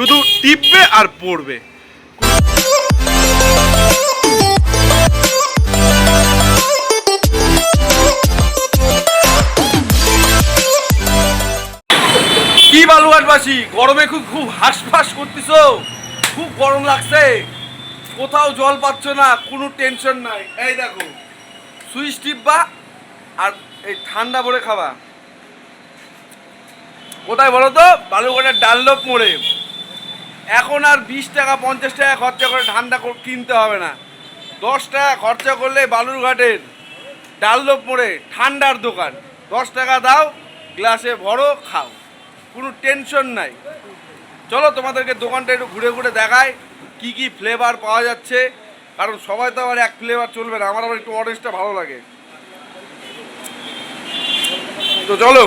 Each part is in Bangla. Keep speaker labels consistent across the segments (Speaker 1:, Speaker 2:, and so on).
Speaker 1: শুধু টিপবে আর পড়বে। কি বালুঘাটবাসী গরমে খুব খুব হাঁসফাঁস করতেছ? খুব গরম লাগছে। কোথাও জল পাচ্ছ না, কোনো টেনশন নাই। এই দেখো, সুইচ টিপবা আর এই ঠান্ডা ভরে খাবা। কোথায় বলো তো? বালুঘাটের ডাল্লপ মোড়ে। এখন আর বিশ টাকা, পঞ্চাশ টাকা খরচা করে ঠান্ডা কিনতে হবে না। দশ টাকা খরচা করলে বালুরঘাটের ডাল্লপ মোড়ে ঠান্ডার দোকান। দশ টাকা দাও, গ্লাসে ভরো, খাও। কোনো টেনশন নাই। চলো তোমাদেরকে দোকানটা একটু ঘুরে ঘুরে দেখায় কি কি ফ্লেভার পাওয়া যাচ্ছে। কারণ সবাই তো আবার এক ফ্লেভার চলবে না, আমার আবার একটু অরেঞ্জটা ভালো লাগে। তো চলো,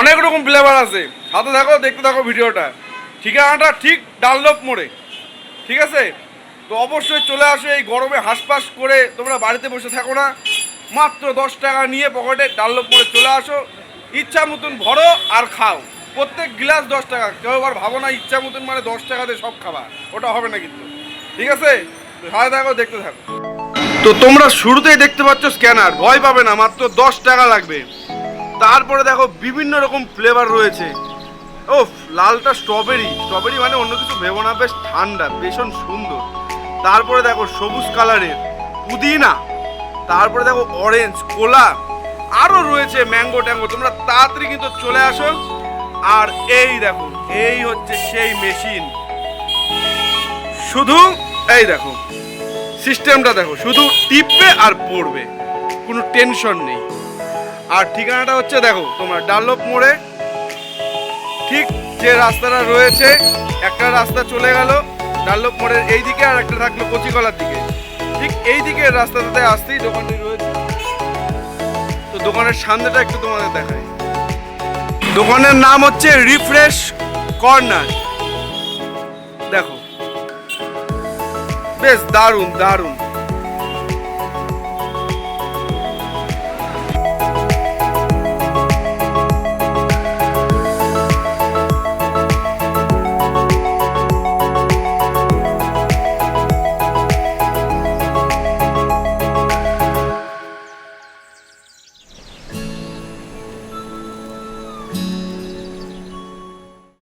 Speaker 1: অনেক রকম ফ্লেভার আছে। সাথে থাকো, দেখতে থাকো ভিডিওটা। ঠিকানাটা ঠিক ডাললপ মোড়ে। ঠিক আছে? তো অবশ্যই চলে আসো এই গরমে হাঁসফাঁস করে তোমরা বাড়িতে বসে থাকো না। মাত্র দশ টাকা নিয়ে পকেটে ডাললপ মোড়ে চলে আসো। ইচ্ছা মতন ভরো আর খাও। প্রত্যেক গ্লাস দশ টাকা। কেউ আবার ভাবো না ইচ্ছা মতন মানে দশ টাকাতে সব খাবার ওটা হবে না কিন্তু। ঠিক আছে? সাথে থাকো, দেখতে থাকো। তো তোমরা শুরুতেই দেখতে পাচ্ছ স্ক্যানার। ভয় পাবে না, মাত্র দশ টাকা লাগবে। তারপরে দেখো বিভিন্ন রকম ফ্লেভার রয়েছে। ও লালটা স্ট্রবেরি স্ট্রবেরি মানে অন্য কিছু ভেবো না, বেশ ঠান্ডা, ভীষণ সুন্দর। তারপরে দেখো সবুজ কালারের পুদিনা, তারপরে দেখো অরেঞ্জ কোলা আরও রয়েছে ম্যাঙ্গো ট্যাঙ্গো তোমরা তাড়াতাড়ি কিন্তু চলে আসো। আর এই দেখো, এই হচ্ছে সেই মেশিন শুধু এই দেখো সিস্টেমটা দেখো, শুধু টিপবে আর পড়বে, কোনো টেনশন নেই। আর ঠিকানাটা হচ্ছে দেখো, তোমার ডাল্লপ মোড়ে ঠিক যে রাস্তাটা রয়েছে, একটা রাস্তা চলে গেল ডাল্লপ মোড়ের এই দিকে আর একটা থাকল কচিকলার দিকে। ঠিক এই দিকে রাস্তাটাতে আসতেই দোকানটি রয়েছে। তো দোকানের সামনেটা একটু তোমাদের দেখায় দোকানের নাম হচ্ছে রিফ্রেশ কর্নার। দেখো। বেশ দারুণ দারুণ।